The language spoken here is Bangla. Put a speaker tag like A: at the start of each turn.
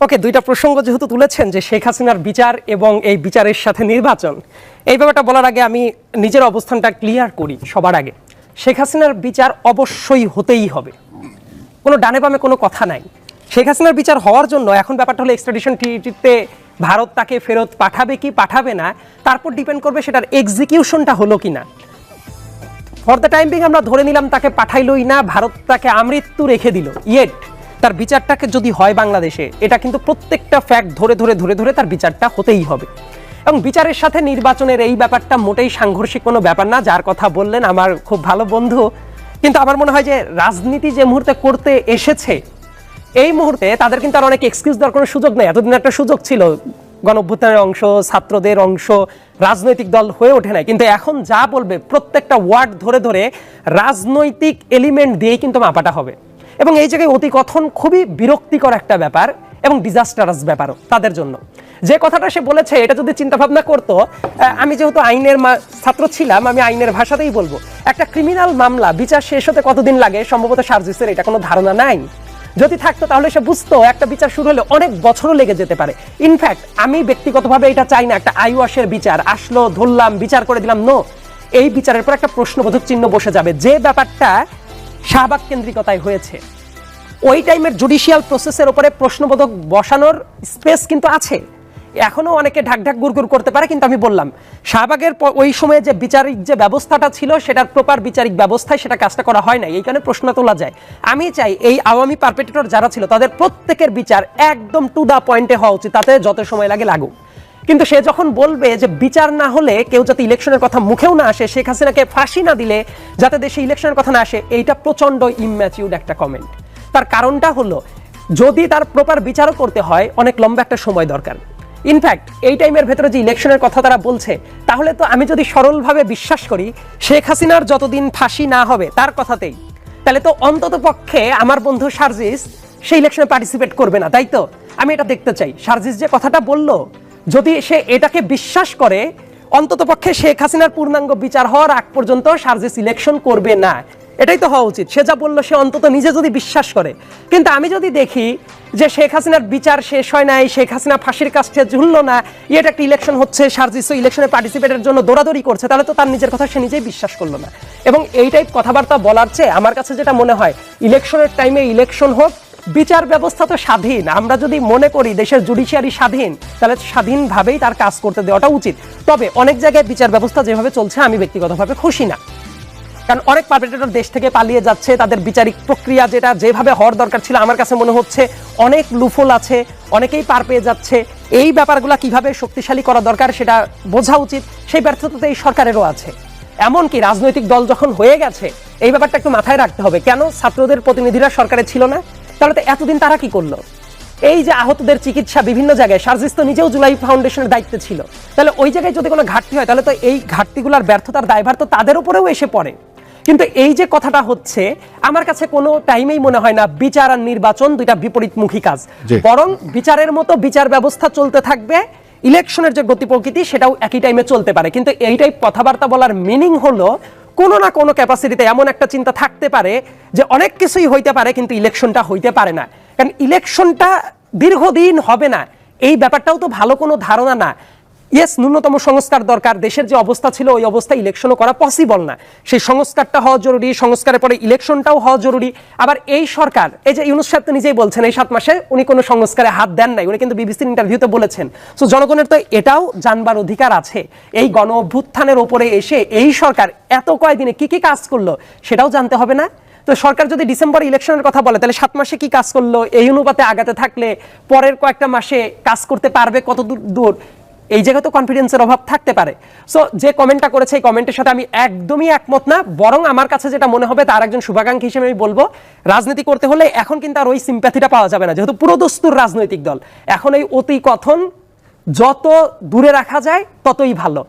A: ওকে, দুইটা প্রসঙ্গ যেহেতু তুলেছেন যে শেখ হাসিনার বিচার এবং এই বিচারের সাথে নির্বাচন, এই ব্যাপারটা বলার আগে আমি নিজের অবস্থানটা ক্লিয়ার করি সবার আগে। শেখ হাসিনার বিচার অবশ্যই হতেই হবে। কোনো ডানে বামে কোনো কথা নাই। শেখ হাসিনার বিচার হওয়ার জন্য এখন ব্যাপারটা হলো এক্সট্রাডিশন ট্রিটিতে ভারত তাকে ফেরত পাঠাবে কি পাঠাবে না, তারপর ডিপেন্ড করবে সেটার এক্সিকিউশনটা হলো কি না ফর দ্য টাইম বিং আমরা ধরে নিলাম তাকে পাঠাইলই না, ভারত তাকে আমৃত্যু রেখে দিল। ইয়েট তার বিচারটাকে যদি হয় বাংলাদেশে, এটা কিন্তু প্রত্যেকটা ফ্যাক্ট ধরে ধরে ধরে ধরে তার বিচারটা হতেই হবে। এবং বিচারের সাথে নির্বাচনের এই ব্যাপারটা মোটেই সাংঘর্ষিক কোনো ব্যাপার না, যার কথা বললেন আমার খুব ভালো বন্ধু। কিন্তু আমার মনে হয় যে রাজনীতি যে মুহূর্তে করতে এসেছে, এই মুহূর্তে তাদের কিন্তু আর অনেক এক্সকিউজ দেওয়ার কোনো সুযোগ নেই। এতদিন একটা সুযোগ ছিল গণ অভ্যুত্থানের অংশ, ছাত্রদের অংশ, রাজনৈতিক দল হয়ে ওঠে নাই। কিন্তু এখন যা বলবে, প্রত্যেকটা ওয়ার্ড ধরে ধরে রাজনৈতিক এলিমেন্ট দিয়েই কিন্তু মাপাটা হবে। এবং এই জায়গায় অতিকথন খুবই বিরক্তিকর একটা ব্যাপার এবং ডিজাস্টারাস ব্যাপারও তাদের জন্য। যে কথাটা সে বলেছে, এটা যদি চিন্তা ভাবনা করতো আমি যেহেতু আইনের ছাত্র ছিলাম, আমি আইনের ভাষাতেই বলব, একটা ক্রিমিনাল মামলা, বিচার শেষ হতে কতদিন লাগে, সম্ভবত সার্জিসের এটা কোনো ধারণা নাই। যদি থাকতো, তাহলে সে বুঝতো, একটা বিচার শুরু হলে অনেক বছরও লেগে যেতে পারে। ইনফ্যাক্ট আমি ব্যক্তিগতভাবে এটা চাই না, একটা আইওয়াসের বিচার, আসলো, ধরলাম, বিচার করে দিলাম নো এই বিচারের পর একটা প্রশ্নবোধক চিহ্ন বসে যাবে। যে ব্যাপারটা শাহবাগ কেন্দ্রিকতায় হয়েছে। ওই টাইমের জুডিশিয়াল প্রসেসের উপরে প্রশ্নবোধক বসানোর স্পেস কিন্তু আছে। এখনও অনেকে ঢাক ঢাক গুড়গুড় করতে পারে, কিন্তু আমি বললাম, শাহবাগের ওই সময়ে যে বিচারিক যে ব্যবস্থাটা ছিল, সেটার প্রপার বিচারিক ব্যবস্থায় সেটা কাজটা করা হয় না এই কারণে প্রশ্ন তোলা যায়। আমি চাই এই আওয়ামী পারপেটেটর যারা ছিল, তাদের প্রত্যেকের বিচার একদম টু দা পয়েন্টে হওয়া উচিত, তাতে যত সময় লাগে লাগুক। কিন্তু সে যখন বলবে যে বিচার না হলে কেউ যাতে ইলেকশনের কথা মুখেও না আসে, শেখ হাসিনাকে ফাঁসি না দিলে যাতে দেশে ইলেকশনের কথা না আসে, এইটা প্রচণ্ড ইম্যাচিউড একটা কমেন্ট তার কারণটা হলো, যদি তার প্রপার বিচারও করতে হয়, অনেক লম্বা একটা সময় দরকার। ইনফ্যাক্ট এই টাইমের ভেতরে যে ইলেকশনের কথা তারা বলছে, তাহলে তো আমি যদি সরলভাবে বিশ্বাস করি, শেখ হাসিনার যতদিন ফাঁসি না হবে, তার কথাতেই, তাহলে তো অন্তত পক্ষে আমার বন্ধু সার্জিস সেই ইলেকশনে পার্টিসিপেট করবে না, তাই তো? আমি এটা দেখতে চাই। সার্জিস যে কথাটা বলল যদি সে এটাকে বিশ্বাস করে, অন্তত পক্ষে শেখ হাসিনার পূর্ণাঙ্গ বিচার হওয়ার আগ পর্যন্ত সার্জিস ইলেকশন করবে না। এটাই তো হওয়া উচিত। সে যা বলল, সে অন্তত নিজে যদি বিশ্বাস করে। কিন্তু আমি যদি দেখি যে শেখ হাসিনার বিচার শেষ হয় নাই, শেখ হাসিনা ফাঁসির কাছে ঝুললো না এটা একটা ইলেকশন হচ্ছে সার্জিস ইলেকশনে পার্টিসিপেটের জন্য দৌড়াদৌড়ি করছে, তাহলে তো তার নিজের কথা সে নিজেই বিশ্বাস করল না। এবং এই টাইপ কথাবার্তা বলার চেয়ে আমার কাছে যেটা মনে হয় ইলেকশনের টাইমে ইলেকশন হোক বিচার ব্যবস্থা তো স্বাধীন। আমরা যদি মনে করি দেশের জুডিশিয়ারি স্বাধীন, তাহলে স্বাধীনভাবেই তার কাজ করতে দেওয়াটা উচিত। তবে অনেক জায়গায় বিচার ব্যবস্থা যেভাবে চলছে, আমি ব্যক্তিগতভাবে খুশি না। কারণ অনেক পারপেটেটর দেশ থেকে পালিয়ে যাচ্ছে, তাদের বিচারিক প্রক্রিয়া যেটা, যেভাবে হওয়ার দরকার ছিল, আমার কাছে মনে হচ্ছে অনেক লুফল আছে, অনেকেই পার পেয়ে যাচ্ছে। এই ব্যাপারগুলো কীভাবে শক্তিশালী করা দরকার সেটা বোঝা উচিত, সেই ব্যর্থতা তো এই সরকারেরও আছে। এমনকি রাজনৈতিক দল যখন হয়ে গেছে, এই ব্যাপারটা একটু মাথায় রাখতে হবে। কেন? ছাত্রদের প্রতিনিধিরা সরকারে ছিল না। তাহলে তো এতদিন তারা কি করল? এই যে আহতদের চিকিৎসা বিভিন্ন জায়গায় সার্জিস তো নিজেও জুলাই ফাউন্ডেশনের দায়িত্বে ছিল। তাহলে ওই জায়গায় যদি কোনো ঘাটতি হয় তাহলে তো এই ঘাটতিগুলোর ব্যর্থতার দায়ভার তো তাদের উপরেও এসে পড়ে। কিন্তু এই যে কথাটা হচ্ছে আমার কাছে কোনো টাইমেই মনে হয় না বিচার আর নির্বাচন দুইটা বিপরীতমুখী কাজ। বরং বিচারের মতো বিচার ব্যবস্থা চলতে থাকবে ইলেকশনের যে গতি প্রকৃতি সেটাও একই টাইমে চলতে পারে। কিন্তু এইটাই কথাবার্তা বলার মিনিং হলো কোনো না কোনো ক্যাপাসিটিতে এমন একটা চিন্তা থাকতে পারে যে অনেক কিছুই হইতে পারে, কিন্তু ইলেকশনটা হইতে পারে না। কারণ ইলেকশনটা দীর্ঘদিন হবে না। এই ব্যাপারটাও তো ভালো কোনো ধারণা না। ইয়েস ন্যূনতম সংস্কার দরকার। দেশের যে অবস্থা ছিল, ওই অবস্থা ইলেকশনও করা পসিবল না। সেই সংস্কারটা হওয়া জরুরি, সংস্কারের পরে ইলেকশনটাও হওয়া জরুরি। আবার এই সরকার, এই যে ইউনুস সাহেব তো নিজেই বলছেন, এই সাত মাসে উনি কোনো সংস্কারে হাত দেন নাই। উনি কিন্তু বিবিসির ইন্টারভিউতে বলেছেন। সো জনগণের তো এটাও জানবার অধিকার আছে। এই গণ অভ্যুত্থানের ওপরে এসে এই সরকার এত কয়দিনে কি কি কাজ করল, সেটাও জানতে হবে না। তো সরকার যদি ডিসেম্বর ইলেকশনের কথা বলে, তাহলে সাত মাসে কি কাজ করল? এই অনুপাতে আগাতে থাকলে পরের কয়েকটা মাসে কাজ করতে পারবে কত দূর? এই জায়গায় তো কনফিডেন্সের অভাব থাকতে পারে। সো যে কমেন্টটা করেছে, এই কমেন্টের সাথে আমি একদমই একমত না। বরং আমার কাছে যেটা মনে হবে, তার একজন শুভাকাঙ্ক্ষী হিসেবে আমি বলব, রাজনীতি করতে হলে এখন কিন্তু আর ওই সিম্প্যাথিটা পাওয়া যাবে না। যেহেতু পুরোদস্তুর রাজনৈতিক দল। এখন এই অতি কথন, যত দূরে রাখা যায়, ততই ভালো।